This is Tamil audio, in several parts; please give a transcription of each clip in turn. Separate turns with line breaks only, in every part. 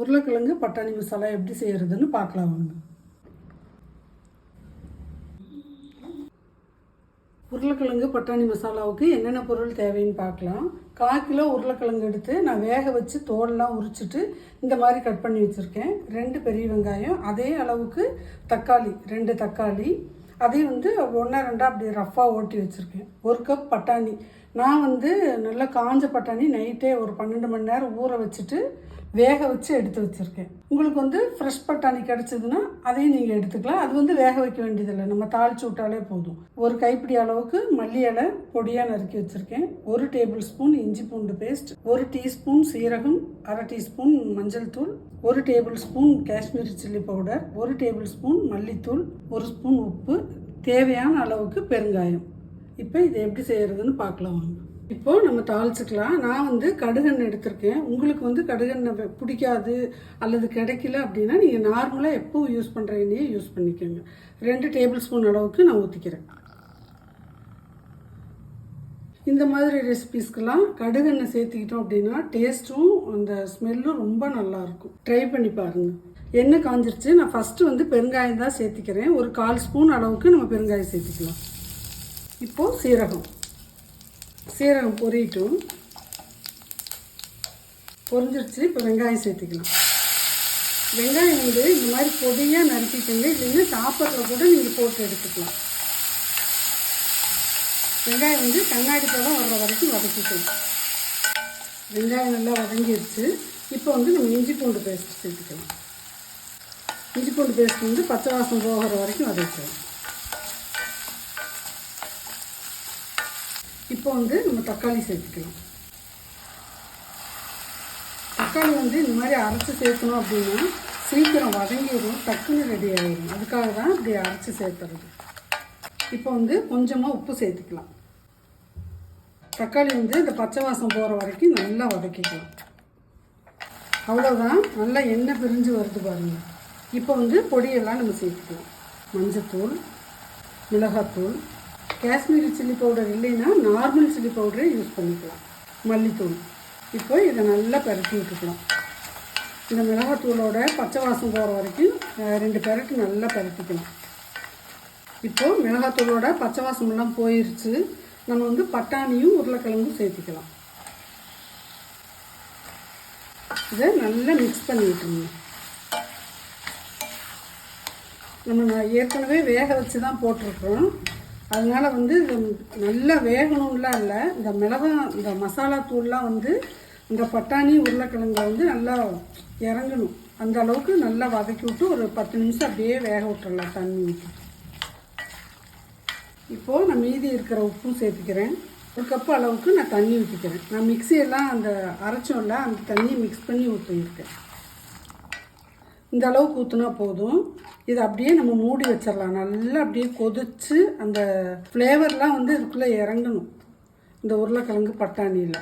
உருளைக்கிழங்கு பட்டாணி மசாலா எப்படி செய்கிறதுன்னு பார்க்கலாம் வாங்க. உருளைக்கிழங்கு பட்டாணி மசாலாவுக்கு என்னென்ன பொருள் தேவைன்னு பார்க்கலாம். கால் கிலோ உருளைக்கிழங்கு எடுத்து நான் வேக வச்சு தோலெலாம் உரிச்சிட்டு இந்த மாதிரி கட் பண்ணி வச்சுருக்கேன். ரெண்டு பெரிய வெங்காயம் அதே அளவுக்கு தக்காளி ரெண்டு தக்காளி. அதையும் வந்து ஒன்றா ரெண்டாக அப்படி ரஃப்பாக ஓட்டி வச்சுருக்கேன். ஒரு கப் பட்டாணி நான் வந்து நல்லா காஞ்ச பட்டாணி நைட்டே ஒரு பன்னெண்டு மணி நேரம் ஊற வச்சுட்டு வேக வச்சு எடுத்து வச்சுருக்கேன். உங்களுக்கு வந்து ஃப்ரெஷ் பட்டாணி கிடச்சிதுன்னா அதையும் நீங்கள் எடுத்துக்கலாம். அது வந்து வேக வைக்க வேண்டியதில்லை. நம்ம தாளிச்சு விட்டாலே போதும். ஒரு கைப்பிடி அளவுக்கு மல்லி இலை பொடியாக நறுக்கி வச்சுருக்கேன். ஒரு டேபிள் ஸ்பூன் இஞ்சி பூண்டு பேஸ்ட் ஒரு டீஸ்பூன் சீரகம் அரை டீஸ்பூன் மஞ்சள் தூள் ஒரு tablespoon Kashmiri chilli powder ஒரு டேபிள் ஸ்பூன் மல்லித்தூள் ஒரு ஸ்பூன் உப்பு தேவையான அளவுக்கு பெருங்காயம். இப்போ இதை எப்படி செய்கிறதுன்னு பார்க்கலாம். இப்போது இப்போ நம்ம தாளிச்சுக்கலாம். நான் வந்து கடுகெண்ணெய் எடுத்திருக்கேன். உங்களுக்கு வந்து கடுகெண்ணெய் பிடிக்காது அல்லது கிடைக்கல அப்படின்னா நீங்கள் நார்மலாக எப்பவும் யூஸ் பண்ணுற எண்ணெயை யூஸ் பண்ணிக்கோங்க. ரெண்டு டேபிள் ஸ்பூன் அளவுக்கு நான் ஊற்றிக்கிறேன் இந்த மாதிரி ரெசிபீஸ்க்கெல்லாம் கடுகெண்ணெய் சேர்த்துக்கிட்டோம் அப்படின்னா டேஸ்ட்டும் அந்த ஸ்மெல்லும் ரொம்ப நல்லாயிருக்கும் ட்ரை பண்ணி பாருங்கள் எண்ணெய் காஞ்சிருச்சு. நான் ஃபஸ்ட்டு வந்து பெருங்காயம் தான் சேர்த்திக்கிறேன். ஒரு கால் ஸ்பூன் அளவுக்கு நம்ம பெருங்காயம் சேர்த்துக்கலாம். இப்போது சீரகம். சீரகம் பொரியட்டும். பொரிஞ்சிருச்சு இப்போ வெங்காயம் சேர்த்துக்கலாம். வெங்காயம் வந்து இந்த மாதிரி பொடியாக நறுக்கிக்கோங்க இல்லைன்னா சாப்பாட்டில் கூட நீங்கள் போட்டு எடுத்துக்கலாம். வெங்காயம் வந்து கண்ணாடி பழம் வர்ற வரைக்கும் வதக்கிக்கணும் வெங்காயம் நல்லா வதங்கிடுச்சு இப்போ வந்து நம்ம இஞ்சி பூண்டு பேஸ்ட் சேர்த்துக்கலாம். இஞ்சி பூண்டு பேஸ்ட் வந்து பச்சை வாசம் போகிற வரைக்கும் வதக்கலாம். இப்போ வந்து நம்ம தக்காளி சேர்த்துக்கலாம். தக்காளி வந்து இந்த மாதிரி அரைச்சி சேர்க்கணும் அப்படின்னா சீக்கிரம் வதங்கிடும் டக்குன்னு ரெடி ஆகிடும் அதுக்காக தான் இப்படி அரைச்சி சேர்த்துறது. இப்போ வந்து கொஞ்சமாக உப்பு சேர்த்துக்கலாம். தக்காளி வந்து இந்த பச்சை வாசம் போகிற வரைக்கும் நல்லா வதக்கிக்கலாம். அவ்வளோதான் நல்லா எண்ணெய் பிரிஞ்சு வருது பாருங்கள் இப்போ வந்து பொடியெல்லாம் நம்ம சேர்த்துக்கலாம். மஞ்சத்தூள் மிளகாத்தூள் காஷ்மீரி சில்லி பவுடர் இல்லைன்னா நார்மல் சில்லி பவுடரே யூஸ் பண்ணிக்கலாம். மல்லித்தூள். இப்போ இதை நல்லா பரட்டி விட்டுக்கலாம். இந்த மிளகாத்தூளோட பச்சை வாசம் போகிற வரைக்கும் ரெண்டு பெரட்டு நல்லா பரட்டிக்கலாம். இப்போ மிளகாத்தூளோட பச்சை வாசமெல்லாம் போயிருச்சு. நம்ம வந்து பட்டாணியும் உருளைக்கிழங்கும் சேர்த்துக்கலாம். இதை நல்லா மிக்ஸ் பண்ணி விட்டுருங்க. நம்ம நான் ஏற்கனவே வேக வச்சு தான் போட்டிருக்கிறோம். அதனால் வந்து இது நல்லா வேகணும்லாம் இல்லை. இந்த மிளகா இந்த மசாலா தூள்லாம் வந்து இந்த பட்டாணி உருளைக்கிழங்குல வந்து நல்லா இறங்கணும். அந்த அளவுக்கு நல்லா வதக்கி விட்டு ஒரு பத்து நிமிஷம் அப்படியே வேக விட்டுறலாம் தண்ணி. ஊற்றி இப்போது நான் மீதி இருக்கிற உப்பும் சேர்த்துக்கிறேன். ஒரு கப்பு அளவுக்கு நான் தண்ணி ஊற்றிக்கிறேன் நான் மிக்சியெல்லாம் அந்த அரைச்சோம்ல அந்த தண்ணியை மிக்ஸ் பண்ணி ஊற்றிருக்கேன் இந்த அளவுக்கு ஊற்றினா போதும். இதை அப்படியே நம்ம மூடி வச்சிடலாம். நல்லா அப்படியே கொதிச்சு அந்த ஃப்ளேவர்லாம் வந்து இதுக்குள்ளே இறங்கணும். இந்த உருளைக்கிழங்கு பட்டாணியில்.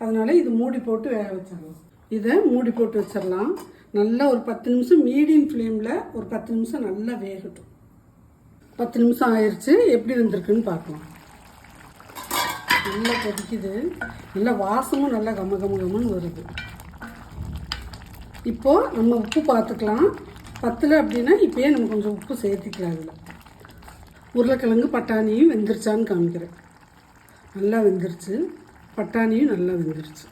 அதனால் இது மூடி போட்டு வேக வச்சிடலாம். இதை மூடி போட்டு வச்சிடலாம். நல்லா ஒரு பத்து நிமிஷம் மீடியம் ஃப்ளேமில் ஒரு பத்து நிமிஷம் நல்லா வேகட்டும். பத்து நிமிஷம் ஆயிடுச்சு எப்படி வந்திருக்குன்னு பார்க்கலாம். நல்லா கொதிக்குது. நல்லா வாசமும் நல்லா கம கம கமன்னு வருது. இப்போது நம்ம உப்பு பார்த்துக்கலாம். பத்தில் அப்படின்னா இப்போயே நம்ம கொஞ்சம் உப்பு சேர்த்துக்கலாம் அதில் உருளைக்கிழங்கு பட்டாணியும் வெந்துருச்சான்னு காமிக்கிறேன். நல்லா வெந்துருச்சு. பட்டாணியும் நல்லா வெந்துருச்சு.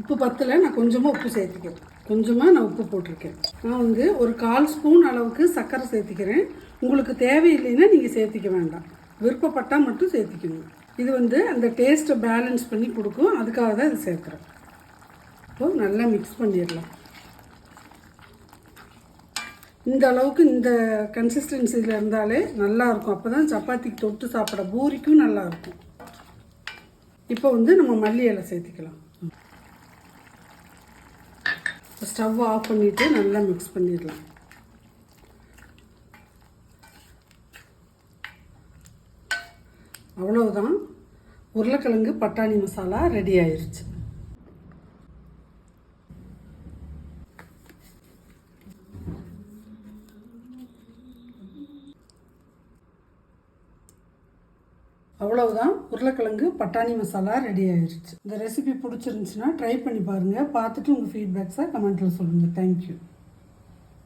உப்பு பத்தில் நான் கொஞ்சமாக உப்பு சேர்த்துக்கிறேன். கொஞ்சமாக நான் உப்பு போட்டிருக்கேன். நான் வந்து ஒரு கால் ஸ்பூன் அளவுக்கு சர்க்கரை சேர்த்துக்கிறேன். உங்களுக்கு தேவையில்லைன்னா நீங்கள் சேர்த்திக்க வேண்டாம். விருப்பப்பட்டால் மட்டும் சேர்த்திக்கணும். இது வந்து அந்த டேஸ்ட்டை பேலன்ஸ் பண்ணி கொடுக்கும். அதுக்காக தான் இது சேர்க்குறேன். இப்போது நல்லா மிக்ஸ் பண்ணிடலாம். இந்த அளவுக்கு இந்த கன்சிஸ்டன்சியில் இருந்தாலே நல்லாயிருக்கும். அப்போ தான் சப்பாத்திக்கு தொட்டு சாப்பிட பூரிக்கும் நல்லாயிருக்கும். இப்போ வந்து நம்ம மல்லி இலை சேர்த்துக்கலாம். ஸ்டவ் ஆஃப் பண்ணிவிட்டு நல்லா மிக்ஸ் பண்ணிடலாம். அவ்வளோதான் உருளைக்கிழங்கு பட்டாணி மசாலா ரெடி ஆயிடுச்சு அவ்வளவுதான். உருளைக்கிழங்கு பட்டாணி மசாலா ரெடி ஆயிடுச்சு இந்த ரெசிபி பிடிச்சிருந்துச்சுன்னா ட்ரை பண்ணி பாருங்கள் பார்த்துட்டு உங்கள் ஃபீட்பேக்ஸை கமெண்ட்டில் சொல்லுங்கள் தேங்க்யூ